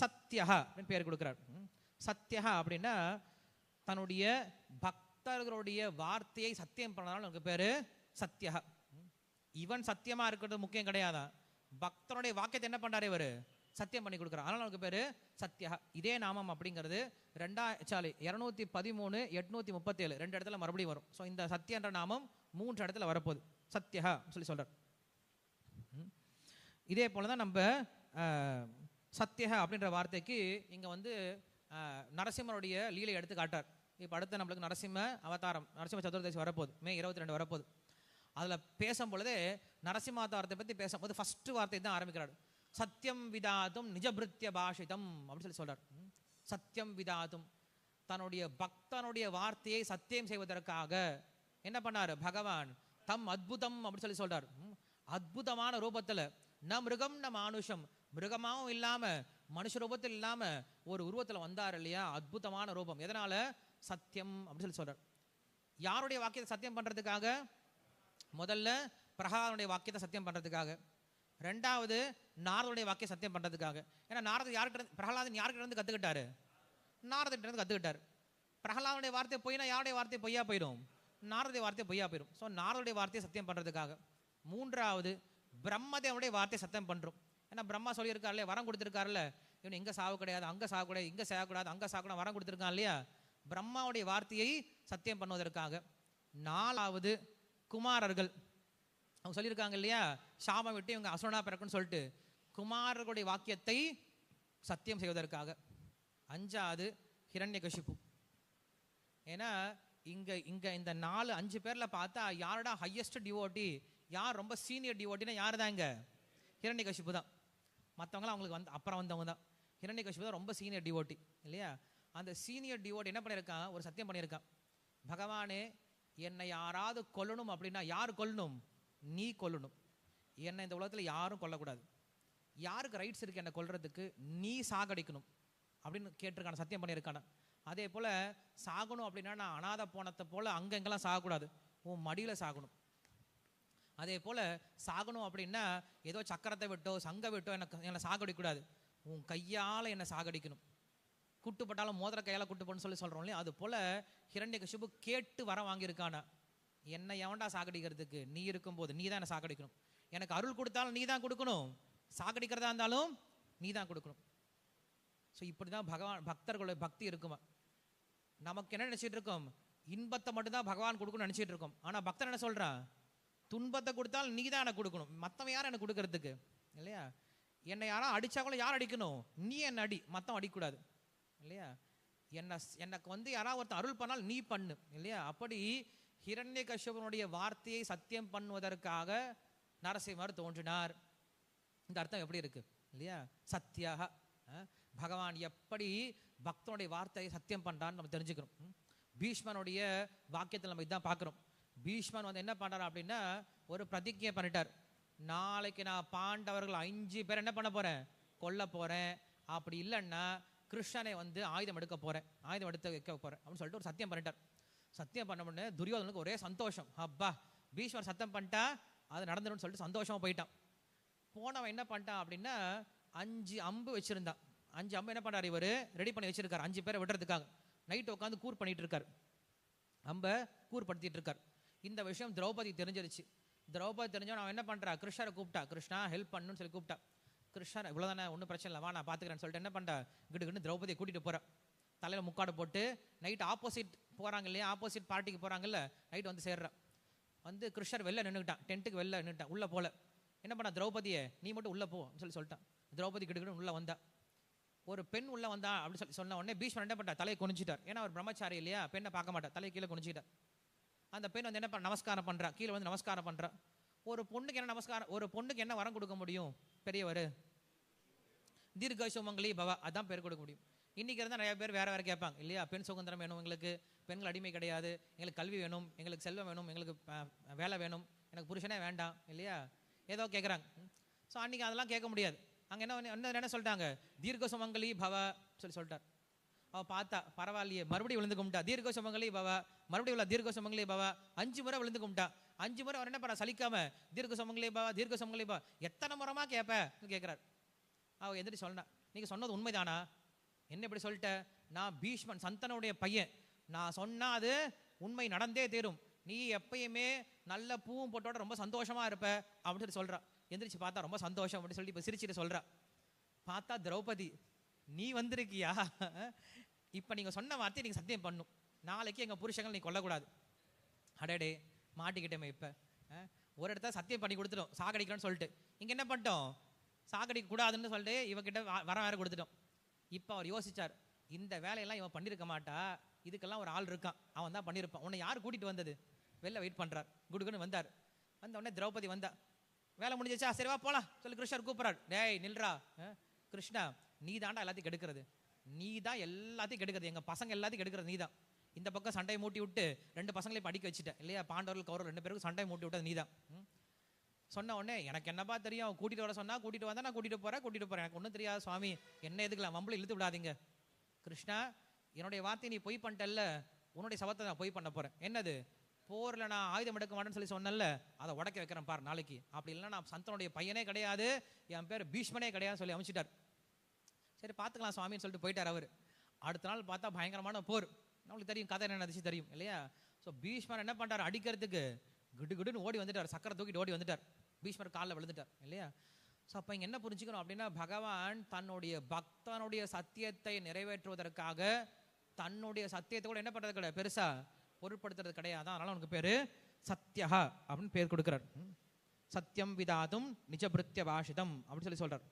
சத்யஹா அப்படின்னு பேர் கொடுக்குறார். ம். சத்யஹா அப்படின்னா தன்னுடைய பக்தர்களுடைய வார்த்தையை சத்தியம் பண்ணனால அவனுக்கு பேர் சத்யஹா. இவன் சத்தியமா இருக்கிறது முக்கியம் கிடையாதான் பக்தனுடைய வாக்கியத்தை என்ன பண்றாரு இவர்? சத்தியம் பண்ணி கொடுக்குறார். அதனால அவனுக்கு பேரு சத்யஹா. இதே நாமம் அப்படிங்கிறது ரெண்டா சாலி இரநூத்தி பதிமூணு எட்நூத்தி முப்பத்தேழு ரெண்டு இடத்துல மறுபடியும் வரும். ஸோ இந்த சத்யன்ற நாமம் மூன்று இடத்துல வரப்போகுது. சத்யஹா சொல்லி சொல்கிறார் இதே போல தான் நம்ம சத்தியக சத்யஹ அப்படின்ற வார்த்தைக்கு இங்க வந்து நரசிம்மருடைய லீலை எடுத்து காட்டார் இப்போ அடுத்து நம்மளுக்கு நரசிம்ம அவதாரம் நரசிம்ம சதுர்தசி வரப்போகுது. மே இருபத்தி ரெண்டு வரப்போகுது. அதுல பேசும் பொழுதே நரசிம்ம அவதாரத்தை பத்தி பேசும்போது ஃபர்ஸ்ட் வார்த்தை தான் ஆரம்பிக்கிறார். சத்தியம் விதாதும் நிஜபிருத்திய பாஷிதம் அப்படின்னு சொல்லி சொல்றார். சத்தியம் விதாதும். தன்னுடைய பக்தனுடைய வார்த்தையை சத்தியம் செய்வதற்காக என்ன பண்ணாரு? பகவான் தம் அத்புதம் அப்படின்னு சொல்லி சொல்றார். அற்புதமான ரூபத்தில் ரூபத்துல ந மிருகம் ந மானுஷம் மிருகமாகவும் இல்லாமல் மனுஷ ரூபத்தில் இல்லாமல் ஒரு உருவத்தில் வந்தார் இல்லையா? அற்புதமான ரூபம். எதனால்? சத்தியம் அப்படின்னு சொல்லி சொல்கிறார் யாருடைய வாக்கியத்தை சத்தியம் பண்ணுறதுக்காக முதல்ல பிரகலாதனுடைய வாக்கியத்தை சத்தியம் பண்ணுறதுக்காக ரெண்டாவது நாரதுடைய வாக்கியம் சத்தியம் பண்ணுறதுக்காக ஏன்னா நாரது யார்கிட்ட பிரகலாதன் யார்கிட்ட இருந்து கற்றுக்கிட்டாரு நாரதிட்ட இருந்து கத்துக்கிட்டாரு. பிரகலாதனுடைய வார்த்தை பொய்னா யாருடைய வார்த்தை பொய்யா போயிடும்? நாரதுடைய வார்த்தை பொய்யா போயிடும். ஸோ நாரதுடைய வார்த்தையை சத்தியம் பண்ணுறதுக்காக மூன்றாவது பிரம்மதேவனுடைய வார்த்தையை சத்தியம் பண்ணுறோம் ஏன்னா பிரம்மா சொல்லியிருக்காருல்ல வரம் கொடுத்துருக்காருல்ல இவன் இங்கே சாவு கிடையாது அங்கே சாவு கிடையாது இங்க சாகக்கூடாது அங்க சாகக்கூடாது வரம் கொடுத்துருக்கான் இல்லையா? பிரம்மாவுடைய வார்த்தையை சத்தியம் பண்ணுவதற்காக. நாலாவது குமாரர்கள். அவங்க சொல்லியிருக்காங்க இல்லையா? சாபம் விட்டு இவங்க அசுரனா பிறக்குன்னு சொல்லிட்டு குமாரர்களுடைய வாக்கியத்தை சத்தியம் செய்வதற்காக. அஞ்சாவது ஹிரண்யகசிப்பு. ஏன்னா இங்கே இங்கே இந்த நாலு அஞ்சு பேரில் பார்த்தா யாரோட ஹையஸ்ட் டிவோட்டி யார் ரொம்ப சீனியர் டிவோட்டினா யார் தான் இங்கே? ஹிரண்ய கஷிப்பு தான். மற்றவங்களாம் அவங்களுக்கு வந்து அப்புறம் வந்தவங்க தான். ஹிரண்யகசிப்பு தான் ரொம்ப சீனியர் டிவோட்டி இல்லையா? அந்த சீனியர் டிவோட்டி என்ன பண்ணியிருக்கான்? ஒரு சத்தியம் பண்ணியிருக்கான். பகவானே என்னை யாராவது கொல்லணும் அப்படின்னா யார் கொல்லணும்? நீ கொல்லணும். என்னை இந்த உலகத்தில் யாரும் கொல்லக்கூடாது. யாருக்கு ரைட்ஸ் இருக்கு என்னை கொல்றதுக்கு? நீ சாகடிக்கணும். அப்படின்னு கேட்டிருக்கான சத்தியம் பண்ணியிருக்கான. அதே போல் சாகணும் அப்படின்னா நான் அனாதை போனத்தை போல் அங்கங்கெல்லாம் சாகக்கூடாது. உன் மடியில் சாகணும். அதே போல் சாகணும் அப்படின்னா ஏதோ சக்கரத்தை விட்டோ சங்க விட்டோ எனக்கு என்னை சாகடிக்கூடாது உன் கையால் என்னை சாகடிக்கணும். குட்டுப்பட்டாலும் மோதிர கையால் குட்டுப்போன்னு சொல்லி சொல்கிறோம் இல்லையா? அது ஹிரண்ய ஹிரண்யகசிபு கேட்டு வர வாங்கியிருக்கானா? என்னை எவன்டா சாகடிக்கிறதுக்கு? நீ இருக்கும்போது நீ தான் என்னை சாகடிக்கணும். எனக்கு அருள் கொடுத்தாலும் நீ தான் கொடுக்கணும். சாகடிக்கிறதா இருந்தாலும் நீ தான் கொடுக்கணும். ஸோ இப்படி தான் பகவான் பக்தர்களுடைய பக்தி இருக்குமா? நமக்கு என்ன நினச்சிட்டு இருக்கோம்? இன்பத்தை மட்டும்தான் பகவான் கொடுக்கணும்னு நினச்சிட்டு இருக்கோம். ஆனால் பக்தர் என்ன சொல்கிறான் துன்பத்தை கொடுத்தால் நீ தான் எனக்கு கொடுக்கணும். மற்றவன் யார் எனக்கு கொடுக்கறதுக்கு? இல்லையா? என்னை யாரும் அடித்தா கூட யார் அடிக்கணும்? நீ என்னை அடி. மற்றவன் அடிக்கூடாது இல்லையா? என்னை எனக்கு வந்து யாராவது ஒருத்தன் அருள் பண்ணால் நீ பண்ணு. இல்லையா? அப்படி ஹிரண்ய கஷ்யபனுடைய வார்த்தையை சத்தியம் பண்ணுவதற்காக நரசிம்மர் தோன்றினார். இந்த அர்த்தம் எப்படி இருக்கு? இல்லையா? சத்தியாக பகவான் எப்படி பக்தனுடைய வார்த்தையை சத்தியம் பண்ணுறான்னு நம்ம தெரிஞ்சுக்கிறோம் பீஷ்மனுடைய வாக்கியத்தில் நம்ம இதான் பார்க்குறோம். பீஷ்மன் வந்து என்ன பண்ணுறார் அப்படின்னா ஒரு பிரதிஜை பண்ணிட்டார். நாளைக்கு நான் பாண்டவர்கள் அஞ்சு பேர் என்ன பண்ண போகிறேன் கொல்ல போறேன். அப்படி இல்லைன்னா கிருஷ்ணனை வந்து ஆயுதம் எடுக்க போறேன். ஆயுதம் எடுத்து வைக்க போறேன் அப்படின்னு சொல்லிட்டு ஒரு சத்தியம் பண்ணிட்டார். சத்தியம் பண்ண உடனே துரியோதனுக்கு ஒரே சந்தோஷம். அப்பா பீஷ்மர் சத்தம் பண்ணிட்டா அது நடந்துடும் சொல்லிட்டு சந்தோஷமாக போயிட்டான். போனவன் என்ன பண்ணிட்டான் அப்படின்னா அஞ்சு அம்பு வச்சுருந்தான். அஞ்சு அம்பு என்ன பண்ணார் இவரு? ரெடி பண்ணி வச்சிருக்காரு. அஞ்சு பேரை விடுறதுக்காக. நைட்டு உட்காந்து கூர் பண்ணிகிட்டு இருக்கார். அம்பை கூர் படுத்திகிட்டு இருக்கார். இந்த விஷயம் திரௌபதி தெரிஞ்சிருச்சு. திரௌபதி தெரிஞ்சவன் அவன் என்ன பண்ணுறா கிருஷ்ணரை கூப்பிட்டா. கிருஷ்ணா ஹெல்ப் பண்ணுன்னு சொல்லி கூப்பிட்டா. கிருஷ்ணர் இவ்வளவுதானே ஒன்றும் பிரச்சனை இல்லை. வா நான் பார்த்துக்கிறேன்னு சொல்லிட்டு என்ன பண்றா? கிட்டு திரௌபதியை கூட்டிகிட்டு போகிறேன் தலையில் முக்காடு போட்டு நைட் ஆப்போசிட் போறாங்க இல்லையா? ஆப்போசிட் பார்ட்டிக்கு போறாங்கல்ல? நைட் வந்து சேர்றான் வந்து கிருஷ்ணர் வெளில நின்னுக்கிட்டான். டென்ட்டுக்கு வெளில நின்றுட்டான் உள்ள போல. என்ன பண்ணா? திரௌபதியை நீ மட்டும் உள்ள போ சொல்லி சொல்லிட்டான். திரௌபதி கிட்ட உள்ள வந்தா. ஒரு பெண் உள்ள வந்தா அப்படின்னு சொல்லி சொன்ன உடனே பீஷ்மர் என்ன பண்ணிட்டா தலையை குனிஞ்சிட்டார். ஏன்னா அவர் பிரம்மச்சாரி இல்லையா? பெண்ணை பார்க்க மாட்டார். தலையை கீழே குனிஞ்சிட்டார். அந்த பெண் வந்து என்ன பண்ண நமஸ்காரம் பண்ணுறா கீழே வந்து நமஸ்காரம் பண்ணுறா ஒரு பொண்ணுக்கு என்ன நமஸ்காரம் ஒரு பொண்ணுக்கு என்ன வரம் கொடுக்க முடியும்? பெரியவர். தீர்க்க சுமங்களி பவா அதான் பேர் கொடுக்க முடியும். இன்னைக்கு இருந்தால் நிறைய பேர் வேற வேற கேட்பாங்க. இல்லையா? பெண் சுதந்திரம் வேணும் எங்களுக்கு. பெண்கள் அடிமை கிடையாது. எங்களுக்கு கல்வி வேணும். எங்களுக்கு செல்வம் வேணும். எங்களுக்கு வேலை வேணும். எனக்கு புருஷனே வேண்டாம். இல்லையா? ஏதோ கேட்குறாங்க. ஸோ அன்னைக்கு அதெல்லாம் கேட்க முடியாது. அங்கே என்ன என்ன என்ன சொல்லிட்டாங்க தீர்க்க சுமங்கலி பவ சொல்லி சொல்லிட்டார். அவ பார்த்தா பரவாயில்லையே மறுபடியும் விழுந்து கும்பிட்டா. தீர்க்க சுமங்கலி பவ மறுபடியும் உள்ள தீர்க்க சுமங்கலி பவ அஞ்சு முறை விழுந்து கும்பிட்டா. அஞ்சு முறை அவர் என்ன பண்ணா சலிக்காம தீர்க்க சுமங்களே பவ தீர்க்க சமங்களே பா எத்தனை முறமா கேட்ப கேட்குறாரு அவள் எந்திரி சொன்னா நீங்க சொன்னது உண்மைதானா? என்ன இப்படி சொல்லிட்ட? நான் பீஷ்மன் சந்தனுடைய பையன். நான் சொன்னா அது உண்மை நடந்தே தீரும். நீ எப்பயுமே நல்ல பூவும் போட்டோட ரொம்ப சந்தோஷமா இருப்ப அப்படின்னு சொல்லி சொல்றா. எந்திரிச்சு பார்த்தா ரொம்ப சந்தோஷம் அப்படின்னு சொல்லி இப்போ சிரிச்சிட்டு சொல்றா. பார்த்தா திரௌபதி நீ வந்திருக்கியா? இப்ப நீங்க சொன்ன வார்த்தையை நீங்க சத்தியம் பண்ணும். நாளைக்கு எங்க புருஷங்கள் நீ கொல்லக்கூடாது. அடடே மாட்டிக்கிட்டேமே இப்ப. ஒரு இடத்த சத்தியம் பண்ணி கொடுத்துட்டோம். சாகடிக்கணும்னு சொல்லிட்டு. இங்க என்ன பண்ணிட்டோம்? சாகடிக்க கூடாதுன்னு சொல்லிட்டு இவகிட்ட வ- வேற கொடுத்துட்டோம். இப்போ அவர் யோசிச்சார் இந்த வேலையெல்லாம் இவன் பண்ணியிருக்க மாட்டா. இதுக்கெல்லாம் ஒரு ஆள் இருக்கான். அவன் தான் பண்ணியிருப்பான் உன்னை யார் கூட்டிட்டு வந்தது? வெளில வெயிட் பண்ணுறார் குடுகுன்னு வந்தார். வந்த உடனே திரௌபதி வந்தா வேலை முடிஞ்சிச்சா? சரி வா போலாம். சொல்லி கிருஷ்ணர் கூப்பிட்றார். டேய் நில்ரா கிருஷ்ணா நீ தாண்டா எல்லாத்தையும் கெடுக்கிறது. நீ தான் எல்லாத்தையும் கெடுக்கிறது. எங்கள் பசங்க எல்லாத்தையும் கெடுக்கிறது நீ தான் இந்த பக்கம் சண்டையை மூட்டி விட்டு ரெண்டு பசங்களையும் படிக்க வச்சுட்டேன். இல்லையா? பாண்டவர்கள் கௌரவ ரெண்டு பேருக்கும் சண்டையை மூட்டி விட்டது நீ தான் சொன்ன உடனே எனக்கு என்னப்பா தெரியும்? கூட்டிட்டு வர சொன்னா கூட்டிட்டு வந்தா நான் கூட்டிட்டு போறேன் கூட்டிட்டு போறேன். எனக்கு ஒன்றும் தெரியாது சுவாமி. என்ன எதுக்கலாம் வம்பளை இழுத்து விடாதீங்க. கிருஷ்ணா என்னுடைய வார்த்தையை நீ பொய் பண்ணிட்டல்ல. உன்னுடைய சவத்தை நான் பொய் பண்ண போறேன். என்னது? போர்ல நான் ஆயுதம் எடுக்க மாட்டேன்னு சொல்லி சொன்னேன்ல அதை உடைக்க வைக்கிறேன் பார் நாளைக்கு. அப்படி இல்லைன்னா நான் சந்தனுடைய பையனே கிடையாது. என் பேர் பீஷ்மனே கிடையாதுன்னு சொல்லி அமைச்சிட்டார். சரி பார்த்துக்கலாம் சுவாமின்னு சொல்லிட்டு போயிட்டார் அவர். அடுத்த நாள் பார்த்தா பயங்கரமான போர். நம்மளுக்கு தெரியும் கதை என்ன நடந்துச்சு தெரியும் இல்லையா? ஸோ பீஷ்மர் என்ன பண்றாரு அடிக்கிறதுக்கு கிடு கிடுன்னு ஓடி வந்துட்டார். சக்கரை தூக்கிட்டு ஓடி வந்துட்டார். பீஷ்மர் காலில் விழுந்துட்டார் இல்லையா? ஸோ அப்போ இங்கே என்ன புரிஞ்சுக்கணும் அப்படின்னா பகவான் தன்னுடைய பக்தனுடைய சத்தியத்தை நிறைவேற்றுவதற்காக தன்னுடைய சத்தியத்தை கூட என்ன பண்ணுறது கிடையாது பெருசா பொருட்படுத்துறது கிடையாது. அதனால உனக்கு பேரு சத்யஹா அப்படின்னு பேர் கொடுக்குறார். சத்தியம் விதாதும் நிஜபிருத்திய பாஷிதம் அப்படின்னு சொல்லி சொல்கிறார்